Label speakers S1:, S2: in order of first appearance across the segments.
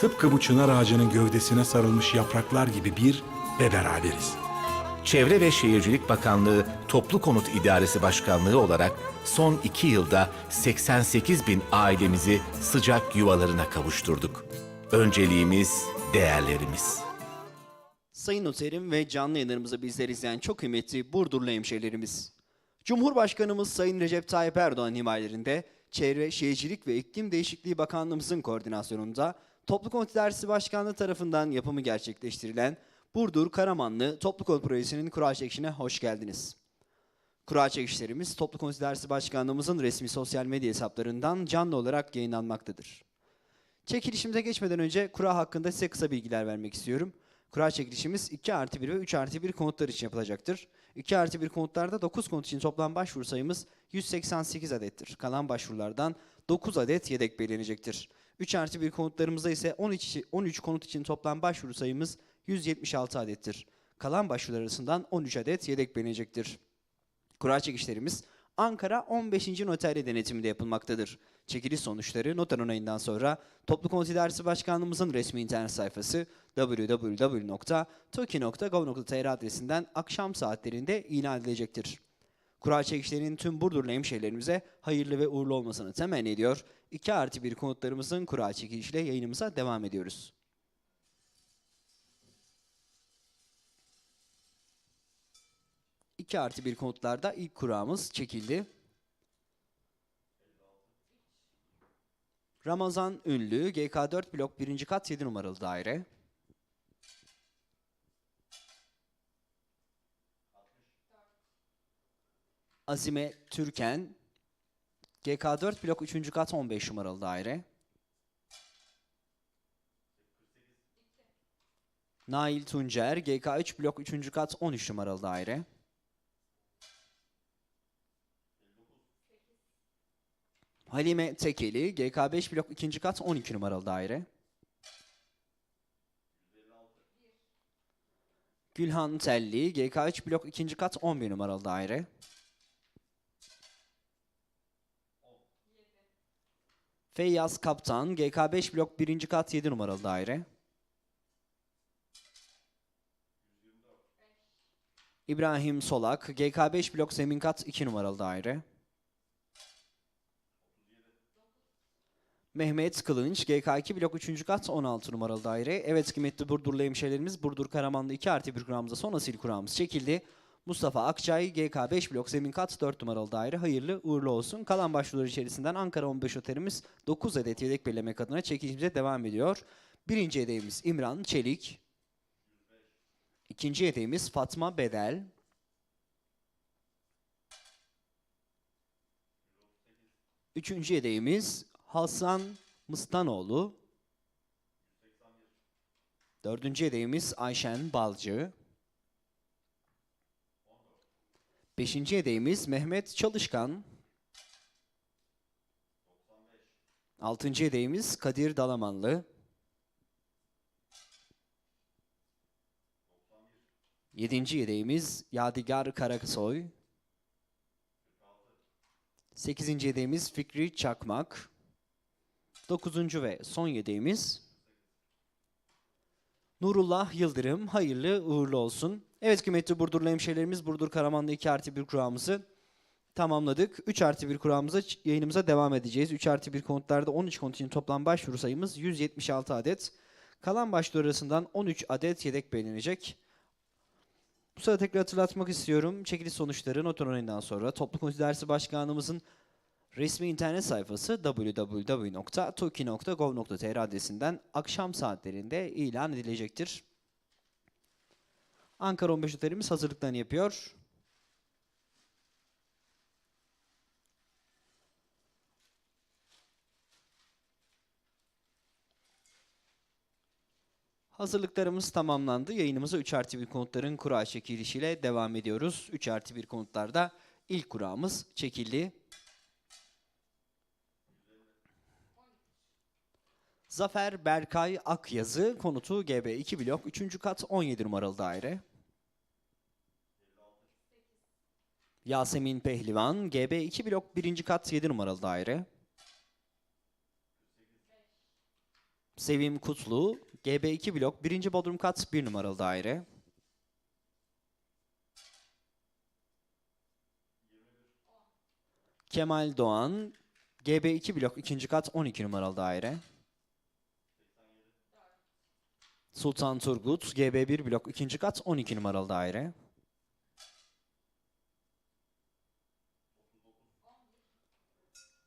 S1: Tıpkı bu çınar ağacının gövdesine sarılmış yapraklar gibi bir ve beraberiz.
S2: Çevre ve Şehircilik Bakanlığı Toplu Konut İdaresi Başkanlığı olarak son iki yılda 88 bin ailemizi sıcak yuvalarına kavuşturduk. Önceliğimiz değerlerimiz.
S3: Sayın Noterim ve canlı yayınlarımızı bizler izleyen çok kıymetli Burdurlu hemşehrilerimiz. Cumhurbaşkanımız Sayın Recep Tayyip Erdoğan himayelerinde Çevre, Şehircilik ve İklim Değişikliği Bakanlığımızın koordinasyonunda Toplu Konut İdaresi Başkanlığı tarafından yapımı gerçekleştirilen Burdur Karamanlı Toplu Konut Projesi'nin kura çekişine hoş geldiniz. Kura çekişlerimiz Toplu Konut İdaresi Başkanlığımızın resmi sosyal medya hesaplarından canlı olarak yayınlanmaktadır. Çekilişimize geçmeden önce kura hakkında size kısa bilgiler vermek istiyorum. Kura çekilişimiz 2 artı 1 ve 3 artı 1 konutlar için yapılacaktır. 2 artı 1 konutlarda 9 konut için toplam başvuru sayımız 188 adettir. Kalan başvurulardan 9 adet yedek belirlenecektir. 3 artı 1 konutlarımızda ise 13, içi- 13 konut için toplam başvuru sayımız 176 adettir. Kalan başvurular arasından 13 adet yedek belirlenecektir. Kura çekişlerimiz Ankara 15. Noterya denetiminde yapılmaktadır. Çekiliş sonuçları noter onayından sonra Toplu Konut İdaresi Başkanlığımızın resmi internet sayfası www.toki.gov.tr adresinden akşam saatlerinde ilan edilecektir. Kura çekişlerinin tüm Burdurlu hemşehrilerimize hayırlı ve uğurlu olmasını temenni ediyor. 2 artı 1 konutlarımızın kura çekilişiyle yayınımıza devam ediyoruz. İki artı bir konutlarda ilk kuramız çekildi. Ramazan Ünlü, GK4 blok 1. kat 7 numaralı daire. Azime Türken, GK4 blok 3. kat 15 numaralı daire. Nail Tuncer, GK3 blok 3. kat 13 numaralı daire. Halime Tekeli, GK5 blok 2. kat 12 numaralı daire. Gülhan Telli, GK3 blok 2. kat 11 numaralı daire. Feyyaz Kaptan, GK5 blok 1. kat 7 numaralı daire. İbrahim Solak, GK5 blok zemin kat 2 numaralı daire. Mehmet Kılınç, GK2 blok 3. kat 16 numaralı daire. Evet kıymetli Burdurlu hemşehrilerimiz, Burdur Karaman'da 2 artı 1 kuramımızda son asil kuramımız çekildi. Mustafa Akçay, GK5 blok zemin kat 4 numaralı daire. Hayırlı uğurlu olsun. Kalan başvurular içerisinden Ankara 15 otelimiz 9 adet yedek belirlemek adına çekilişimize devam ediyor. Birinci hedefimiz İmran Çelik. İkinci hedefimiz Fatma Bedel. Üçüncü hedefimiz Hasan Mıstanoğlu. Dördüncü hedefimiz Ayşen Balcı. Beşinci hedefimiz Mehmet Çalışkan. Altıncı hedefimiz Kadir Dalamanlı. Yedinci hedefimiz Yadigar Karasoy. Sekizinci yedeğimiz Fikri Çakmak. Dokuzuncu ve son yedeğimiz Nurullah Yıldırım. Hayırlı uğurlu olsun. Evet kıymetli Burdurlu hemşehrilerimiz Burdur Karaman'da 2 artı 1 kuramımızı tamamladık. 3 artı 1 kuramımıza yayınımıza devam edeceğiz. 3 artı 1 konutlarda 13 konut için toplam başvuru sayımız 176 adet. Kalan başvuru arasından 13 adet yedek belirlenecek. Bu sırada tekrar hatırlatmak istiyorum. Çekiliş sonuçları not onayından sonra Toplu Konut İdaresi Başkanlığımızın resmi internet sayfası www.toki.gov.tr adresinden akşam saatlerinde ilan edilecektir. Ankara 15 otelimiz hazırlıklarını yapıyor. Hazırlıklarımız tamamlandı. Yayınımıza 3 artı 1 konutların kura çekilişiyle devam ediyoruz. 3 artı 1 konutlarda ilk kuramız çekildi. Zafer Berkay Akyazı konutu GB 2 blok 3. kat 17 numaralı daire. Yasemin Pehlivan GB 2 blok 1. kat 7 numaralı daire. Sevim Kutlu GB 2 blok 1. bodrum kat 1 numaralı daire. Kemal Doğan GB 2 blok 2. kat 12 numaralı daire. Sultan Turgut GB 1 blok 2. kat 12 numaralı daire.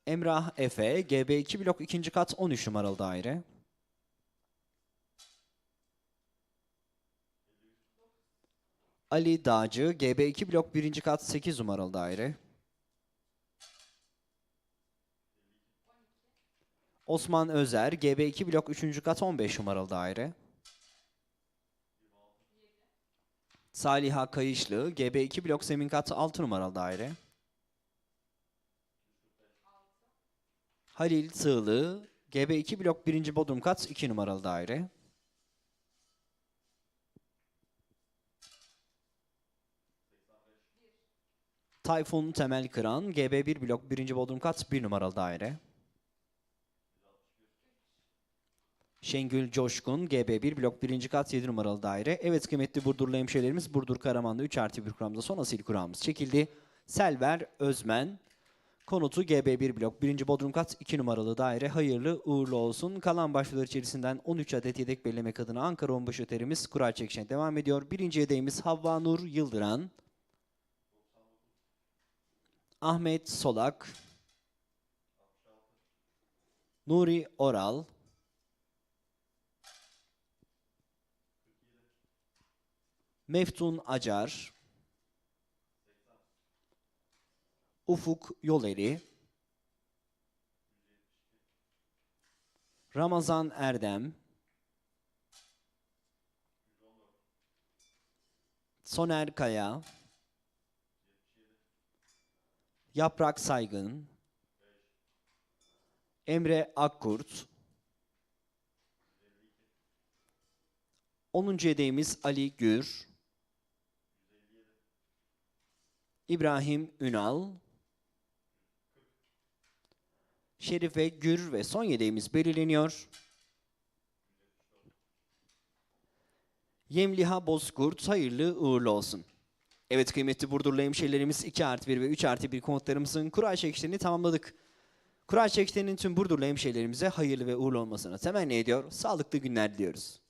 S3: Emrah Efe GB 2 blok 2. kat 13 numaralı daire. Ali Dağcı GB 2 blok 1. kat 8 numaralı daire. Osman Özer GB 2 blok 3. kat 15 numaralı daire. Saliha Kayışlı GB 2 blok zemin kat 6 numaralı daire. Halil Sığlı GB 2 blok 1. bodrum kat 2 numaralı daire. Tayfun Temel Kıran GB 1 blok 1. bodrum kat 1 numaralı daire. Şengül Coşkun GB 1 blok 1. kat 7 numaralı daire. Evet kıymetli Burdurlu hemşehrilerimiz Burdur Karaman'da 3 artı 1 kuramda son asil kuramımız çekildi. Selver Özmen konutu GB 1 blok 1. bodrum kat 2 numaralı daire hayırlı uğurlu olsun. Kalan başvurular içerisinden 13 adet yedek belirlemek adına Ankara Onbaşı Öterimiz kura çekişine devam ediyor. Birinci yedeğimiz Havva Nur Yıldıran. Ahmet Solak. Nuri Oral. Meftun Acar. Ufuk Yoleri. Ramazan Erdem. Soner Kaya. Yaprak Saygın. Emre Akkurt. 10. yedeğimiz Ali Gür. İbrahim Ünal. Şerife Gür ve son yedeğimiz belirleniyor. Yemliha Bozkurt hayırlı uğurlu olsun. Evet kıymetli Burdurlu hemşehrilerimiz 2 artı 1 ve 3 artı 1 konutlarımızın kura çekişlerini tamamladık. Kura çekişlerinin tüm Burdurlu hemşehrilerimize hayırlı ve uğurlu olmasını temenni ediyor. Sağlıklı günler diliyoruz.